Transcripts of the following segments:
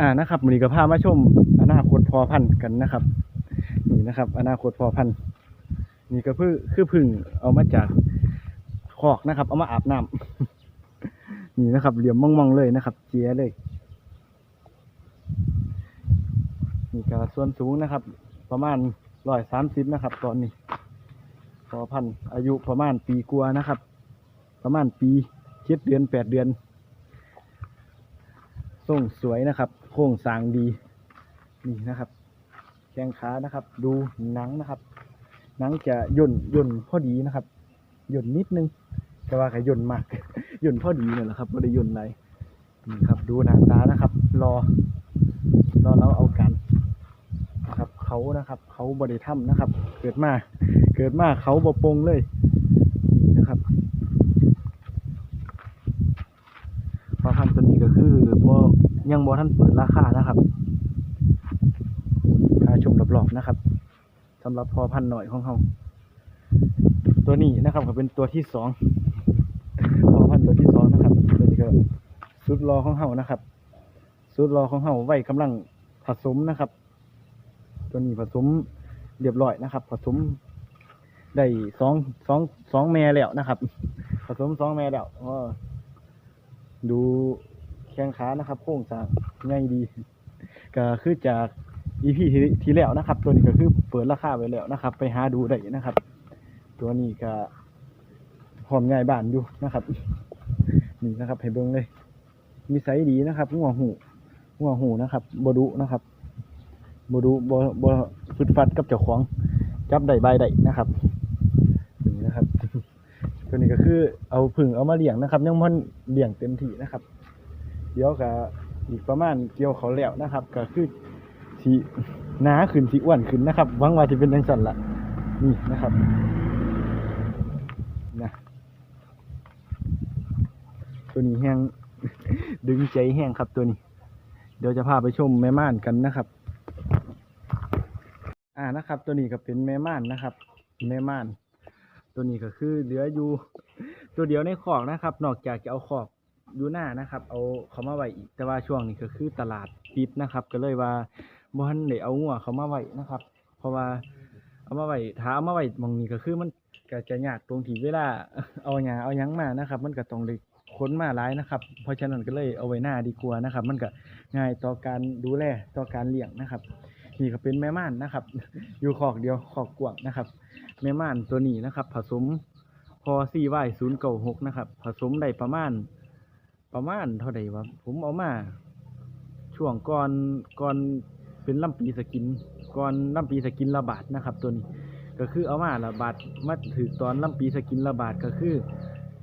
อ่านะครับมือนี้ก็พามาชมอนาคตพอพันธุ์กันนะครับ นี่นะครับ อนาคตพอพันธุ์นี่ก็คือคือพึ่งเอามาจากคอกนะครับ เอามาอาบน้ำนี่นะครับ เหลี่ยมมองๆเลยนะครับ เจียเลยนี่ก็ส่วนสูงนะครับ ประมาณร้อยสามสิบนะครับ ตอนนี้พอพันธุ์อายุประมาณปีกว่านะครับ ประมาณปีเจ็ดเดือนแปดเดือน ทรงสวยนะครับ โครงสร้างดีนี่นะครับ แข้งขานะครับ ดูหนังนะครับหนังจะย่นย่นพอดีนะครับย่นนิดนึงแต่ว่าก็ย่นมากย่นพอดีเนี่ยแหละครับไม่ได้ย่นอะไรนี่ครับ ดูหน้าตานะครับ รอ รอเราเอากันนะครับ เขานะครับ เขาบริถ้ำนะครับ เกิดมาเกิดมาเขาบปงเลยนี่นะครับพอพันธุ์ตัวนี้ คือพอยังบอท่านเปิดราคานะครับค่าชมรอบๆนะครับสำหรับพอพันหน่อยของเขาตัวนี้นะครับก็เป็นตัวที่สองพอพันตัวที่สองนะครับตัวนี้ก็สุดรอของเขานะครับสุดรอของเขาไว้กำลังผสมนะครับ ตัวนี้ผสมเรียบร้อยนะครับ ผสมได้สองสองสองแม่แล้วนะครับ ผสมสองแม่แล้วก็ดู งขานะครับโค้งสร้างง่ายดี ก็คือจากอีพีที่แล้วนะครับ ตัวนี้ก็คือเปิดราคาไว้แล้วนะครับ ไปหาดูได้นะครับ ตัวนี้ก็หอมง่ายบานอยู่นะครับนี่นะครับให้เบิ้งเลยมีไซส์ดีนะครับงัวหูงัวหูนะครับบดุนะครับบดุบบฟุดฟัดกับเจ้าของจับได้ใบได้นะครับนี่นะครับ ตัวนี้ก็คือเอาผึ่งเอามาเลี้ยงนะครับ ยังมันเลี้ยงเต็มที่นะครับ เดี๋ยวก็อีกประมาณเกี่ยวเขาแล้วนะครับ ก็คือสีหนาขึ้นสีอ้วนขึ้นนะครับหวังว่าจะเป็นยังสั่นละนี่นะครับนะตัวนี้แห้งดึงใจแห้งครับตัวนี้ เดี๋ยวจะพาไปชมแม่ม่านกันนะครับ อ่านะครับ ตัวนี้ก็เป็นแม่ม่านนะครับ แม่ม่าน ตัวนี้ก็คือเหลืออยู่ ตัวเดียวในคอกนะครับ นอกจากจะเอาคอก อยู่หน้านะครับ เอาเขามาไว้อีกแต่ว่าช่วงนี้ก็คือตลาดปิดนะครับ ก็เลยว่าบ่ทันได้เอางัวเขามาไว้นะครับ เพราะว่าเอามาไว้ถ้าเอามาไว้หมองนี้ก็คือมันก็จะยากตรงที่เวลาเอาหญ้าเอาหยังมานะครับ มันก็ต้องได้นมาหลายนะครับ เพราะฉะนั้นก็เลยเอาไว้หน้าดีกว่านะครับ มันก็ง่ายต่อการดูแลต่อการเลี้ยงนะครับ นี่ก็เป็นแม่ม่านนะครับ อยู่ขอกเดียวขอกกว้างนะครับ แม่ม่านตัวนี้นะครับ ผสมพอซีไวศูนย์เก้าหกนะครับ ผสมได้ประมาณ ประมาณเท่าไหร่วะผมเอามา ช่วงก่อนก่อนเป็นลำปีสกินก่อนลำปีสกินระบาดนะครับ ตัวนี้ ก็คือเอามาระบาดมาถือตอนลำปีสกินระบาดก็คือ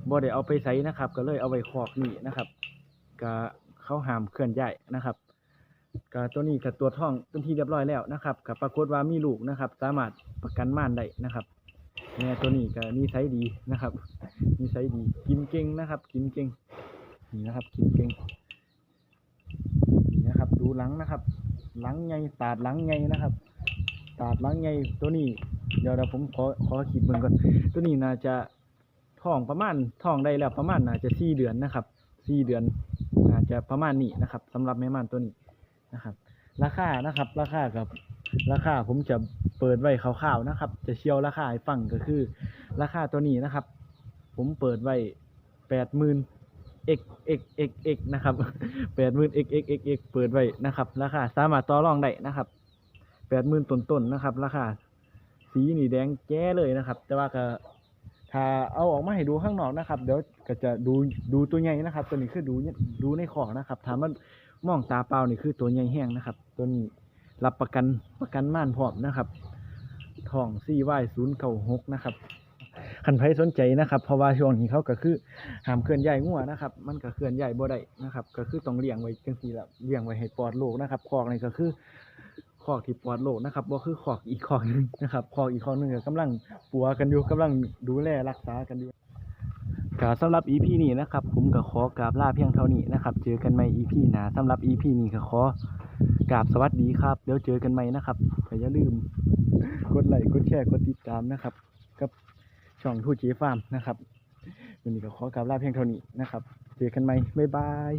บ่ได้เอาไปใส่นะครับ ก็เลยเอาไว้คอกนี่นะครับก็เขาห้ามเคลื่อนย้ายนะครับก็ตัวนี้กับตัวท้องเป็นที่เรียบร้อยแล้วนะครับกับปรากฏว่ามีลูกนะครับ สามารถประกันม่านได้นะครับแม่ตัวนี้ก็นิสัยดีนะครับนิสัยดีกินเก่งนะครับ กินเก่ง นี่นะครับกินเก่งนี่นะครับ ดูหลังนะครับ หลังใหญ่ตาดหลังใหญ่นะครับ ตาดหลังใหญ่ตัวนี้ เดี๋ยวเดี๋ยวผมขอขอคิดเบิ่งก่อนตัวนี้น่าจะท้องประมาณท้องได้แล้วประมาณน่าจะสี่เดือนนะครับสี่เดือนน่าจะประมาณนี้นะครับสำหรับแม่ม่านตัวนี้นะครับ ราคานะครับ ราคากับราคาผมจะเปิดไว้คร่าวๆนะครับ จะเชียวราคาให้ฟังก็คือ ราคาตัวนี้นะครับ ผมเปิดไว้แปดหมื่น x x x x นะครับแปดหมื่น x x x x เปิดไว้นะครับราคาสามารถต่อรองได้นะครับแปดหมื่นต้นๆนนะครับ ราคาสีนี่แดงแจ้เลยนะครับ แต่ว่าก็ถ้าเอาออกมาให้ดูข้างนอกนะครับ เดี๋ยวก็จะดูดูตัวใหญ่นะครับ ตัวนี้คือดูดูในของนะครับถามมันมองตาเปล่านี่คือตัวใหญ่แห้งนะครับ ตัวนี้รับประกันประกันม่านพร้อมนะครับทองซี่วศูนย์เก้าหกนะครับ คันไผสนใจนะครับ เพราะว่าช่วงนี้เขาก็คือห้ามเคลื่อนย้ายงัวนะครับ มันก็เคลื่อนย้ายบ่ได้นะครับ ก็คือต้องเลี้ยงไว้จังซี่ละเลี้ยงไว้ให้ปลอดโรคนะครับคอกนี่ก็คือคอกที่ปลอดโรคนะครับบ่คือคอกอีกคอกหนึงนะครับคอกอีกคอกหนึงก็กำลังปัวกันอยู่กำลังดูแลรักษากันอยู่ก็สำหรับ EP นี้นะครับ ผมก็ขอกราบลาเพียงเท่านี้นะครับ เจอกันใหม่ EP หนาสำหรับ EP นี้ก็ขอกราบสวัสดีครับเดี๋ยวเจอกันใหม่นะครับอย่าลืม กดไลค์กดแชร์กดติดตามนะครับ กับ ช่องทูจีฟาร์มนะครับวันนี้ก็ขอกราบลาเพียงเท่านี้นะครับเจอกันใหม่บ๊ายบาย